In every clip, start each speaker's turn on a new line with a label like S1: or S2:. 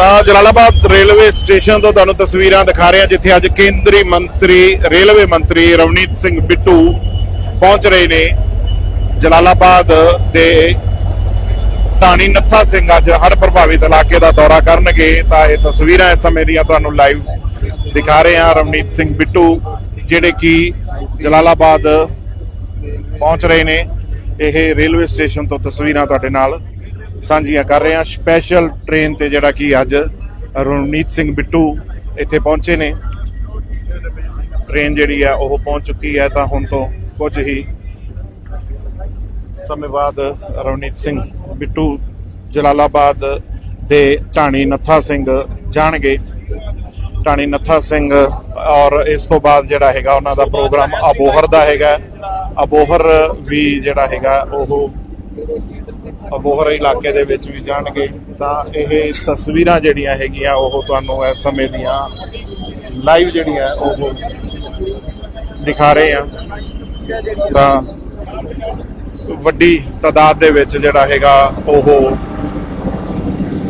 S1: ਤਾਂ Jalalabad railway station ਤੋਂ ਤੁਹਾਨੂੰ ਤਸਵੀਰਾਂ ਦਿਖਾ ਰਹੇ ਹਾਂ, ਜਿੱਥੇ ਅੱਜ ਕੇਂਦਰੀ ਮੰਤਰੀ, ਰੇਲਵੇ ਮੰਤਰੀ ਰਵਨੀਤ ਸਿੰਘ ਬਿੱਟੂ ਪਹੁੰਚ ਰਹੇ ਨੇ। ਜਲਾਲਾਬਾਦ ਦੇ ਧਾਣੀ ਨੱਥਾ ਸਿੰਘ ਅੱਜ ਹਰ ਪ੍ਰਭਾਵਿਤ ਇਲਾਕੇ ਦਾ ਦੌਰਾ ਕਰਨਗੇ। ਤਾਂ ਇਹ ਤਸਵੀਰਾਂ ਇਸ ਸਮੇਂ ਦੀਆਂ ਤੁਹਾਨੂੰ ਲਾਈਵ ਦਿਖਾ ਰਹੇ ਹਾਂ, ਰਵਨੀਤ ਸਿੰਘ ਬਿੱਟੂ, ਜਿਹੜੇ ਕਿ ਜਲਾਲਾਬਾਦ ਪਹੁੰਚ ਰਹੇ ਨੇ। ਇਹ ਰੇਲਵੇ ਸਟੇਸ਼ਨ ਤੋਂ ਤਸਵੀਰਾਂ ਤੁਹਾਡੇ ਨਾਲ ਸਾਂਝੀਆਂ ਕਰ ਰਹੇ ਹਾਂ। ਸਪੈਸ਼ਲ ਟ੍ਰੇਨ ਤੇ ਜਿਹੜਾ ਕਿ ਅੱਜ ਰਵਨੀਤ ਸਿੰਘ ਬਿੱਟੂ ਇੱਥੇ ਪਹੁੰਚੇ ਨੇ। ਟ੍ਰੇਨ ਜਿਹੜੀ ਆ, ਉਹ ਪਹੁੰਚ ਚੁੱਕੀ ਹੈ ਤਾਂ ਹੁਣ ਤੋਂ ਕੁਝ ਹੀ ਸਮੇਂ ਬਾਅਦ ਰਵਨੀਤ ਸਿੰਘ ਬਿੱਟੂ ਜਲਾਲਾਬਾਦ ਦੇ ਢਾਣੀ ਨੱਥਾ ਸਿੰਘ ਜਾਣਗੇ। ਢਾਣੀ ਨੱਥਾ ਸਿੰਘ ਔਰ ਇਸ ਤੋਂ ਬਾਅਦ ਜਿਹੜਾ ਹੈਗਾ, ਉਹਨਾਂ ਦਾ ਪ੍ਰੋਗਰਾਮ ਅਬੋਹਰ ਦਾ ਹੈਗਾ। ਅਬੋਹਰ ਵੀ ਜਿਹੜਾ ਹੈਗਾ, ਉਹ ਅਬੋਹਰ ਇਲਾਕੇ ਦੇ ਵਿੱਚ ਵੀ ਜਾਣਗੇ, ਤਾਂ ਇਹ ਤਸਵੀਰਾਂ ਜਿਹੜੀਆਂ ਹੈਗੀਆਂ, ਉਹ ਤੁਹਾਨੂੰ ਇਸ ਸਮੇਂ ਦੀਆਂ ਲਾਈਵ ਜਿਹੜੀਆਂ, ਉਹ ਦਿਖਾ ਰਹੇ ਆ ਤਾਂ ਵੱਡੀ ਤਾਦਾਦ ਦੇ ਵਿੱਚ ਜਿਹੜਾ ਹੈਗਾ, ਉਹ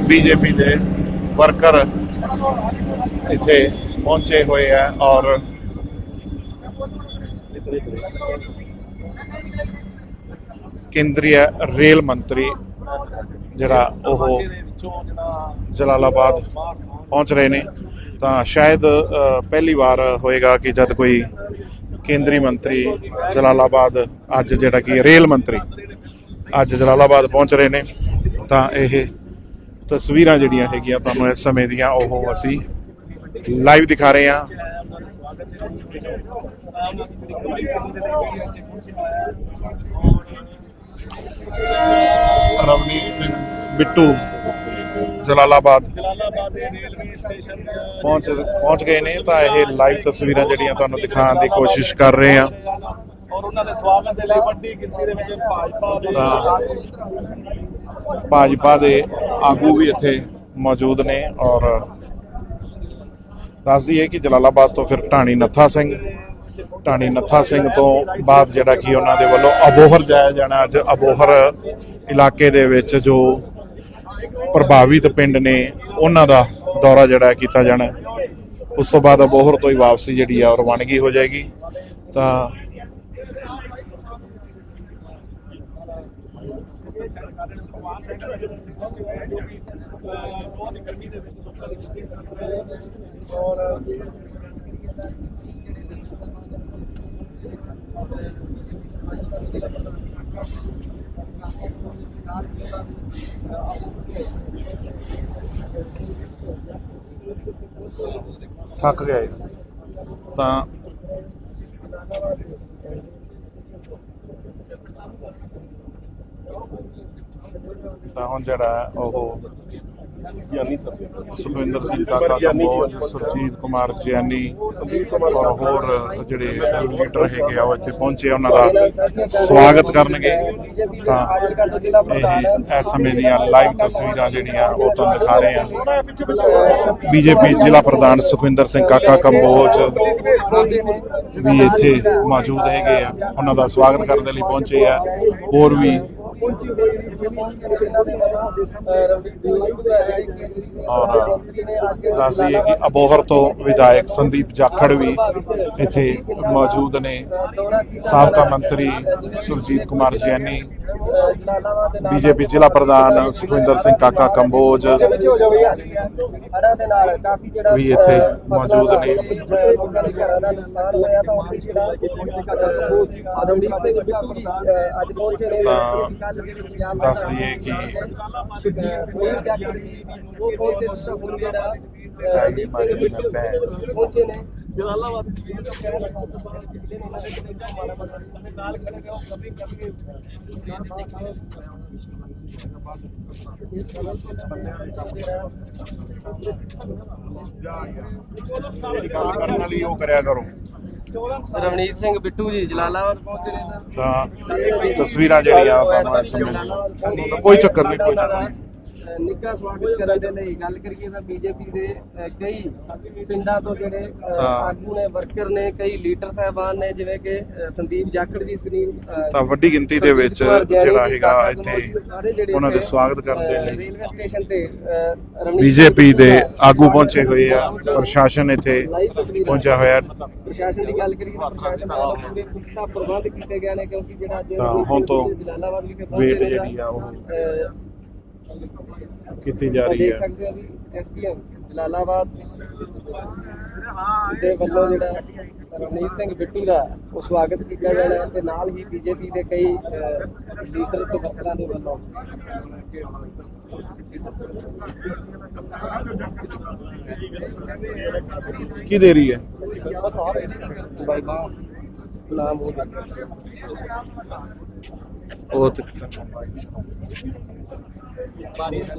S1: ਬੀਜੇਪੀ ਦੇ ਵਰਕਰ ਇੱਥੇ ਪਹੁੰਚੇ ਹੋਏ ਆ ਔਰ ਕੇਂਦਰੀ ਰੇਲ ਮੰਤਰੀ ਜਿਹੜਾ ਉਹ ਜਲਾਲਾਬਾਦ ਪਹੁੰਚ ਰਹੇ ਨੇ। ਤਾਂ ਸ਼ਾਇਦ ਪਹਿਲੀ ਵਾਰ ਹੋਏਗਾ ਕਿ ਜਦ ਕੋਈ ਕੇਂਦਰੀ ਮੰਤਰੀ ਜਲਾਲਾਬਾਦ ਅੱਜ ਜਿਹੜਾ ਕਿ ਰੇਲ ਮੰਤਰੀ ਅੱਜ ਜਲਾਲਾਬਾਦ ਪਹੁੰਚ ਰਹੇ ਨੇ, ਤਾਂ ਇਹ ਤਸਵੀਰਾਂ ਜਿਹੜੀਆਂ ਹੈਗੀਆਂ ਤੁਹਾਨੂੰ ਇਸ ਸਮੇਂ ਦੀਆਂ ਉਹ ਅਸੀਂ ਲਾਈਵ ਦਿਖਾ ਰਹੇ ਹਾਂ। ਸਿੰਘ ਬਿੱਟੂ ਜਲਾਲਾਬਾਦ।
S2: ਜਲਾਲਾਬਾਦ ਦੇ ਰੇਲਵੇ ਸਟੇਸ਼ਨ
S1: ਪਹੁੰਚ ਪਹੁੰਚ ਗਏ ਨੇ ਤਾਂ ਇਹ ਲਾਈਵ ਤਸਵੀਰਾਂ ਜਿਹੜੀਆਂ ਤੁਹਾਨੂੰ ਦਿਖਾਉਣ ਦੀ ਕੋਸ਼ਿਸ਼ ਕਰ ਰਹੇ ਹਾਂ।
S2: ਔਰ ਉਹਨਾਂ ਦੇ ਸਵਾਗਤ ਦੇ ਲਈ ਵੱਡੀ ਗਿਣਤੀ ਦੇ ਵਿੱਚ ਭਾਜਪਾ ਦੇ
S1: ਭਾਜਪਾ ਦੇ ਆਗੂ ਵੀ ਇੱਥੇ ਮੌਜੂਦ ਨੇ ਔਰ ਦੱਸ ਦਈਏ ਕਿ ਜਲਾਲਾਬਾਦ ਤੋਂ ਫਿਰ ਢਾਣੀ ਨੱਥਾ ਸਿੰਘ ਟਾਣੀ ਨੱਥਾ ਸਿੰਘ ਤੋਂ ਬਾਅਦ ਜਿਹੜਾ ਕਿ ਉਹਨਾਂ ਦੇ ਵੱਲੋਂ ਅਬੋਹਰ ਜਾਇਆ ਜਾਣਾ ਅੱਜ ਅਬੋਹਰ ਇਲਾਕੇ ਦੇ ਵਿੱਚ ਜੋ ਪ੍ਰਭਾਵਿਤ ਪਿੰਡ ਨੇ ਉਹਨਾਂ ਦਾ ਦੌਰਾ ਜਿਹੜਾ ਕੀਤਾ ਜਾਣਾ ਉਸ ਤੋਂ ਬਾਅਦ ਅਬੋਹਰ ਤੋਂ ਹੀ ਵਾਪਸੀ ਜਿਹੜੀ ਆ ਉਹ ਰਵਾਨਗੀ ਹੋ ਜਾਏਗੀ। ਤਾਂ
S2: ਬਹੁਤ ਗਰਮੀ ਦੇ ਵਿੱਚ ਲੋਕਾਂ ਦੀ ਔਰ
S1: ਥੱਕ ਗਏ ਤਾਂ ਤਾਂ ਹੁਣ ਜਿਹੜਾ ਉਹ
S2: ਯਾਨੀ ਸਰ
S1: ਸੁਖਵਿੰਦਰ ਸਿੰਘ ਕਾਕਾ ਕੰਬੋਜ ਸੁਰਜੀਤ ਕੁਮਾਰ ਜਿਆਨੀ ਔਰ ਹੋਰ ਜਿਹੜੇ ਲੀਡਰ ਹੈਗੇ ਆ, ਉਹ ਇੱਥੇ ਪਹੁੰਚੇ ਉਹਨਾਂ ਦਾ ਸਵਾਗਤ ਕਰਨਗੇ। ਤਾਂ ਇਹ ਇਸ ਸਮੇਂ ਦੀਆਂ ਲਾਈਵ ਤਸਵੀਰਾਂ ਜਿਹੜੀਆਂ ਉਹ ਤੁਹਾਨੂੰ ਦਿਖਾ ਰਹੇ ਹਾਂ। ਬੀਜੇਪੀ ਜ਼ਿਲ੍ਹਾ ਪ੍ਰਧਾਨ ਸੁਖਵਿੰਦਰ ਸਿੰਘ ਕਾਕਾ ਕੰਬੋਜ ਵੀ ਇੱਥੇ ਮੌਜੂਦ ਹੈਗੇ ਆ। ਉਹਨਾਂ ਦਾ ਸਵਾਗਤ ਕਰਨ ਦੇ ਲਈ ਪਹੁੰਚੇ ਆ। ਹੋਰ ਵੀ ਔਰ ਦਈਏ ਕਿ ਅਬੋਹਰ ਤੋਂ ਵਿਧਾਇਕ ਸੰਦੀਪ ਜਾਖੜ ਵੀ ਇੱਥੇ ਮੌਜੂਦ ਨੇ। ਸਾਬਕਾ ਮੰਤਰੀ ਸੁਰਜੀਤ ਕੁਮਾਰ ਜੈਨੀ ਬੀਜੇਪੀ ਜ਼ਿਲ੍ਹਾ ਪ੍ਰਧਾਨ ਸੁਖਵਿੰਦਰ ਸਿੰਘ ਕਾਕਾ ਕੰਬੋਜ ਵੀ ਇੱਥੇ ਮੌਜੂਦ ਨੇ। ਤਾਂ ਦੱਸ ਦਈਏ ਕਿ
S2: ਆਈ ਮਾਰੀ ਨਾ
S1: ਪੈ जलालाबाद ਕਰਨਾ ਲਈ ਉਹ ਕਰਿਆ ਕਰੋ
S3: ਰਵਨੀਤ ਸਿੰਘ ਬਿੱਟੂ ਜੀ ਜਲਾਲਾਬਾਦ ਪਹੁੰਚੇ ਨੇ ਸਰ।
S1: ਤਾਂ ਤਸਵੀਰਾਂ ਜਿਹੜੀਆਂ ਤੁਹਾਨੂੰ ਇਸ ਸਮੇਂ ਕੋਈ ਚੱਕਰ ਨਹੀਂ ਕੋਈ ਚੱਕਰ ਨਹੀਂ।
S3: ਨਿੱਘਾ ਸਵਾਗਤ ਕਰਨ ਦੇ ਲਈ ਗੱਲ ਕਰੀਏ ਤਾਂ ਬੀਜੇਪੀ ਦੇ ਕਈ ਪਿੰਡਾਂ ਤੋਂ ਜਿਹੜੇ ਆਗੂ ਨੇ ਵਰਕਰ ਨੇ ਕਈ ਲੀਡਰ ਸਾਹਿਬਾਨ ਨੇ ਜਿਵੇਂ ਕਿ ਸੰਦੀਪ ਜਾਖੜ ਜੀ ਸੁਨੀਲ
S1: ਤਾਂ ਵੱਡੀ ਗਿਣਤੀ ਦੇ ਵਿੱਚ ਜਿਹੜਾ ਹੈਗਾ ਇੱਥੇ ਉਹਨਾਂ ਦੇ ਸਵਾਗਤ ਕਰਨ ਦੇ ਲਈ
S3: ਰੇਲਵੇ ਸਟੇਸ਼ਨ ਤੇ
S1: ਬੀਜੇਪੀ ਦੇ ਆਗੂ ਪਹੁੰਚੇ ਹੋਏ ਆ ਪ੍ਰਸ਼ਾਸਨ ਇੱਥੇ ਪਹੁੰਚਿਆ ਹੋਇਆ।
S3: ਪ੍ਰਸ਼ਾਸਨ ਦੀ ਗੱਲ ਕਰੀਏ ਤਾਂ ਪ੍ਰਸ਼ਾਸਨ ਵੱਲੋਂ ਪੂਰੇ ਪੁਖਤਾ ਪ੍ਰਬੰਧ ਕੀਤੇ ਗਏ ਨੇ ਕਿਉਂਕਿ ਜਿਹੜਾ ਅੱਜ
S1: ਹੁਣ ਤੋਂ
S3: ਜਲਾਲਾਬਾਦ ਵਿਖੇ ਪਹੁੰਚੇ
S1: ਵੇਟ ਜਿਹੜੀ ਆ ਉਹ ਕੀਤੀ ਜਾ ਰਹੀ
S3: ਦੇਖ
S1: ਹੈ
S3: ਸਕਦੇ ਹੋ ਵੀ ਐਸਪੀਐਮ ਜਲਾਲਾਬਾਦ ਦੇ ਵੱਲੋਂ ਜਿਹੜਾ ਰਵਨੀਤ ਸਿੰਘ ਬਿੱਟੂ ਦਾ ਉਹ ਸਵਾਗਤ ਕੀਤਾ ਜਾਣਾ ਹੈ ਤੇ ਨਾਲ ਹੀ ਬੀਜੇਪੀ ਦੇ ਕਈ ਅਹ, ਲੀਡਰ ਤੇ ਵਰਕਰਾਂ ਦੇ ਵੱਲੋਂ।
S1: ਕੀ ਦੇ ਰਹੀ ਹੈ?
S3: ਬਾਈ ਬਾਂ ਨਾਮ ਹੋ ਗਿਆ
S1: ਉਹ ਤੇ
S3: ਦੇਖ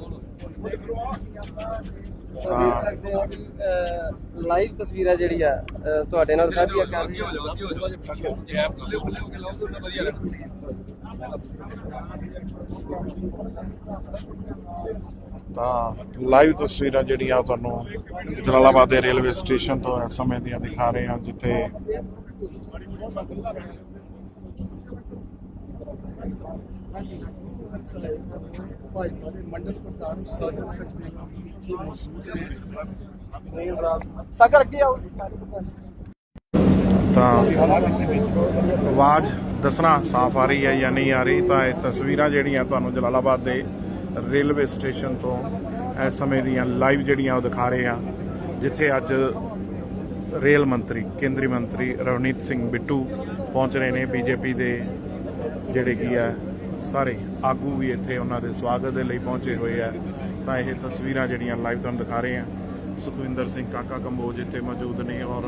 S3: ਸਕਦੇ ਹੋ। ਕਿ ਲਾਈਵ ਤਸਵੀਰਾਂ ਜਿਹੜੀ ਆ ਅਹ, ਤੁਹਾਡੇ ਨਾਲ ਸਾਂਝੀਆਂ ਕਰ ਰਹੀ ਹਾਂ
S1: ਤਾਂ ਲਾਈਵ ਤਸਵੀਰਾਂ ਜਿਹੜੀਆਂ ਤੁਹਾਨੂੰ ਜਲਾਲਾਬਾਦ ਦੇ ਰੇਲਵੇ ਸਟੇਸ਼ਨ ਤੋਂ ਇਸ ਸਮੇਂ ਦੀਆਂ ਦਿਖਾ ਰਹੇ ਹਾਂ ਜਿੱਥੇ
S2: ਭਾਜਪਾ ਦੇ ਮੰਡਲ ਪ੍ਰਧਾਨ ਸਾਜਨ ਸਚਦੇਵਾ ਜੀ ਇੱਥੇ ਮੌਜੂਦ ਨੇ ਰੇਲ ਰਾਸ ਸਾਗਰ ਅੱਗੇ ਆਓ
S1: ਤਾਂ ਆਵਾਜ਼ ਦੱਸਣਾ ਸਾਫ਼ ਆ ਰਹੀ ਹੈ ਜਾਂ ਨਹੀਂ ਆ ਰਹੀ ਤਾਂ ਇਹ ਤਸਵੀਰਾਂ ਜਿਹੜੀਆਂ ਤੁਹਾਨੂੰ ਜਲਾਲਾਬਾਦ ਦੇ ਰੇਲਵੇ ਸਟੇਸ਼ਨ ਤੋਂ ਇਸ ਸਮੇਂ ਦੀਆਂ ਲਾਈਵ ਜਿਹੜੀਆਂ ਉਹ ਦਿਖਾ ਰਹੇ ਆ ਜਿੱਥੇ ਅੱਜ ਰੇਲ ਮੰਤਰੀ, ਕੇਂਦਰੀ ਮੰਤਰੀ ਰਵਨੀਤ ਸਿੰਘ ਬਿੱਟੂ ਪਹੁੰਚ ਰਹੇ ਨੇ, ਬੀਜੇਪੀ ਦੇ ਜਿਹੜੇ ਕੀ ਆ ਸਾਰੇ ਆਗੂ ਵੀ ਇੱਥੇ ਉਹਨਾਂ ਦੇ ਸਵਾਗਤ ਦੇ ਲਈ ਪਹੁੰਚੇ ਹੋਏ ਆ। ਤਾਂ ਇਹ ਤਸਵੀਰਾਂ ਜਿਹੜੀਆਂ ਲਾਈਵ ਤੁਹਾਨੂੰ ਦਿਖਾ ਰਹੇ ਆ। ਸੁਖਵਿੰਦਰ ਸਿੰਘ ਕਾਕਾ ਕੰਬੋਜ ਇੱਥੇ ਮੌਜੂਦ ਨੇ ਔਰ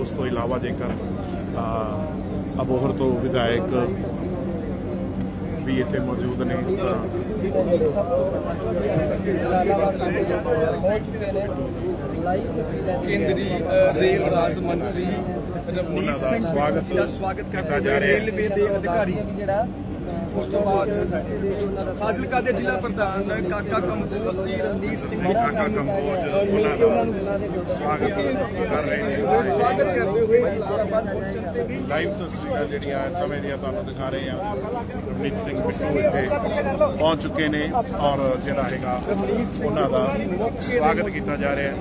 S1: ਉਸ ਤੋਂ ਇਲਾਵਾ ਜੇਕਰ ਅਬੋਹਰ ਤੋਂ ਵਿਧਾਇਕ ਵੀ ਇੱਥੇ ਮੌਜੂਦ ਨੇ
S2: ਕੇਂਦਰੀ ਰੇਲ ਰਾਜ ਮੰਤਰੀ ਰਵਨੀਤ ਸਿੰਘ ਦਾ ਸਵਾਗਤ
S1: ਕੀਤਾ
S2: ਕਰਦੇ
S1: ਜਾ ਰਿਹਾ ਹੈ।
S2: ਰੇਲਵੇ ਦੇ ਅਧਿਕਾਰੀ।
S3: ਜਿਹੜਾ
S2: ਉਸ ਤੋਂ ਬਾਅਦ ਫਾਜ਼ਿਲਕਾ ਦੇ ਜ਼ਿਲ੍ਹਾ ਪ੍ਰਧਾਨ ਕਾਕਾ ਕੰਬੋਜ ਸੀ ਰਣਜੀਤ ਸਿੰਘ।
S1: ਕਾਕਾ ਕੰਬੋਜ ਉਹਨਾਂ ਦਾ ਸਵਾਗਤ ਕਰ ਰਹੇ ਨੇ।
S2: ਸਵਾਗਤ ਕਰਦੇ ਹੋਏ
S1: ਲਾਈਵ ਤਸਵੀਰਾਂ ਜਿਹੜੀਆਂ ਇਸ ਸਮੇਂ ਦੀਆਂ ਤੁਹਾਨੂੰ ਦਿਖਾ ਰਹੇ ਹਾਂ। ਰਵਨੀਤ ਸਿੰਘ ਬਿੱਟੂ ਇੱਥੇ ਪਹੁੰਚ ਚੁੱਕੇ ਨੇ ਔਰ ਜਿਹੜਾ ਹੈਗਾ ਉਹਨਾਂ ਦਾ ਸਵਾਗਤ ਕੀਤਾ ਜਾ ਰਿਹਾ ਹੈ।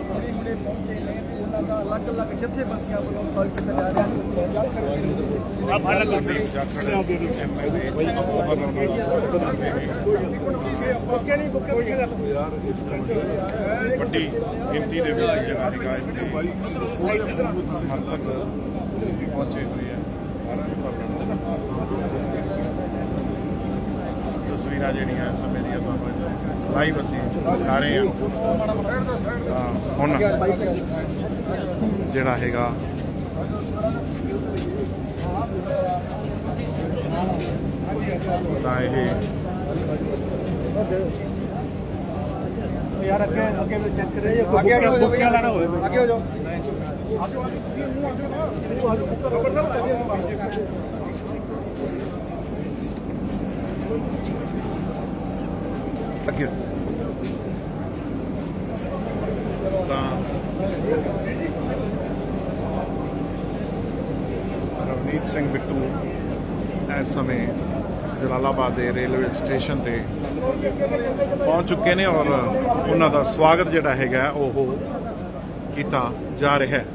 S2: ਅਲੱਗ ਅਲੱਗ ਜਥੇਬੰਦੀਆਂ ਵੱਲੋਂ ਸਵਾਗਤ ਕੀਤਾ ਜਾ ਰਿਹਾ ਹੈ
S1: ਸੰਦੀਪ ਜਾਖੜ ਐਮਐਲਏ ਅਬੋਹਰ ਉਹਨਾਂ ਦਾ ਸਵਾਗਤ ਕਰ ਰਹੇ
S2: ਬੁੱਕੇ ਨਹੀਂ ਬੁੱਕੇ ਪਿੱਛੇ ਰੱਖ
S1: ਵੱਡੀ ਗਿਣਤੀ ਦੇ ਵਿੱਚ ਜਿਹੜਾ ਹੈਗਾ ਸਮਰਥਕ ਪਹੁੰਚੇ ਹੋਏ ਆ। ਤਸਵੀਰਾਂ ਜਿਹੜੀਆਂ ਇਸ ਸਮੇਂ ਦੀਆਂ ਤੁਹਾਨੂੰ ਲਾਈਵ ਅਸੀਂ ਦਿਖਾ ਰਹੇ ਹਾਂ। ਤਾਂ ਹੁਣ ਜਿਹੜਾ ਹੈਗਾ ਤਾਂ ਇਹ
S2: ਯਾਰ ਅੱਗੇ ਅੱਗੇ ਵਿੱਚ ਚੈੱਕ ਕਰੇ ਅੱਗੇ ਅੱਗੇ ਹੋ ਜਾਓ ਬੁੱਕੇ ਵਾਲਾ ਨਾ ਹੋਵੇ ਅੱਗੇ ਹੋ ਜਾਓ।
S1: ਅੱਗੇ। ਤਾਂ ਰਵਨੀਤ ਸਿੰਘ ਬਿੱਟੂ ਇਸ ਸਮੇਂ ਜਲਾਲਾਬਾਦ ਦੇ ਰੇਲਵੇ ਸਟੇਸ਼ਨ ਤੇ ਪਹੁੰਚ ਚੁੱਕੇ ਨੇ ਔਰ ਉਹਨਾਂ ਦਾ ਸਵਾਗਤ ਜਿਹੜਾ ਹੈਗਾ ਉਹ ਕੀਤਾ ਜਾ ਰਿਹਾ ਹੈ।